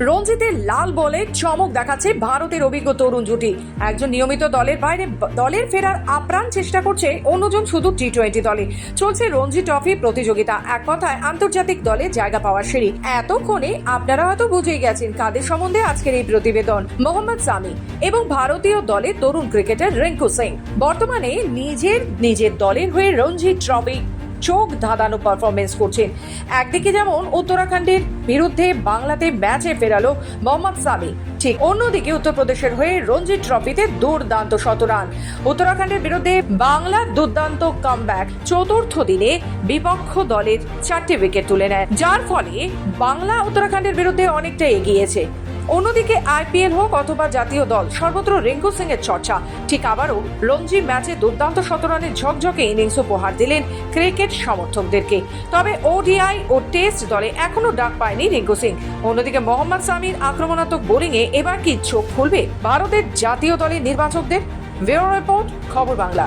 রঞ্জিতে লাল বলে চমক দেখাচ্ছে ভারতের অভিজ্ঞ তরুণ জুটি। একজন নিয়মিত দলের বাইরে দলের ফেরার আপ্রাণ চেষ্টা করছে অন্যজন শুধু টি টোয়েন্টি দলে। চলছে রঞ্জি ট্রফি প্রতিযোগিতা। এক কথায়, আন্তর্জাতিক দলে জায়গা পাওয়ার সিঁড়ি। এতক্ষণে আপনারা হয়তো বুঝেই গেছেন কাদের সম্বন্ধে আজকের এই প্রতিবেদন। মোহাম্মদ সামি এবং ভারতীয় দলের তরুণ ক্রিকেটার রিঙ্কু সিং। বর্তমানে নিজের নিজের দলের হয়ে রঞ্জি ট্রফি চোখ ধাঁধানো পারফরমেন্স করছেন। একদিকে যেমন উত্তরাখণ্ডের বিরুদ্ধে বাংলাতে ম্যাচে ফেরালো মোহাম্মদ সামি ঠিক অন্যদিকে উত্তরপ্রদেশের হয়ে রঞ্জি ট্রফিতে দুর্দান্ত শতরান উত্তরাখণ্ডের বিরুদ্ধে বাংলার দুর্দান্ত কামব্যাক চতুর্থ দিনে বিপক্ষ দলের চারটি উইকেট তুলে নেয়। যার ফলে বাংলা উত্তরাখণ্ডের বিরুদ্ধে অনেকটা এগিয়েছে। অন্যদিকে আইপিএল হোক অথবা জাতীয় দল, সর্বত্র রিঙ্কু সিং এর চর্চা। ঠিক আবারও রঞ্জি ম্যাচে দুর্দান্ত শতরানের ঝকঝকে ইনিংস উপহার দিলেন ক্রিকেট সমর্থকদেরকে। তবে ওডিআই ও টেস্ট দলে এখনও ডাক পায়নি রিঙ্কু সিং। অন্যদিকে মোহাম্মদ সামির আক্রমণাত্মক বোলিংয়ে এবার কি চোখ খুলবে ভারতের জাতীয় দলের নির্বাচকদের? ব্যুরো রিপোর্ট, খবর বাংলা।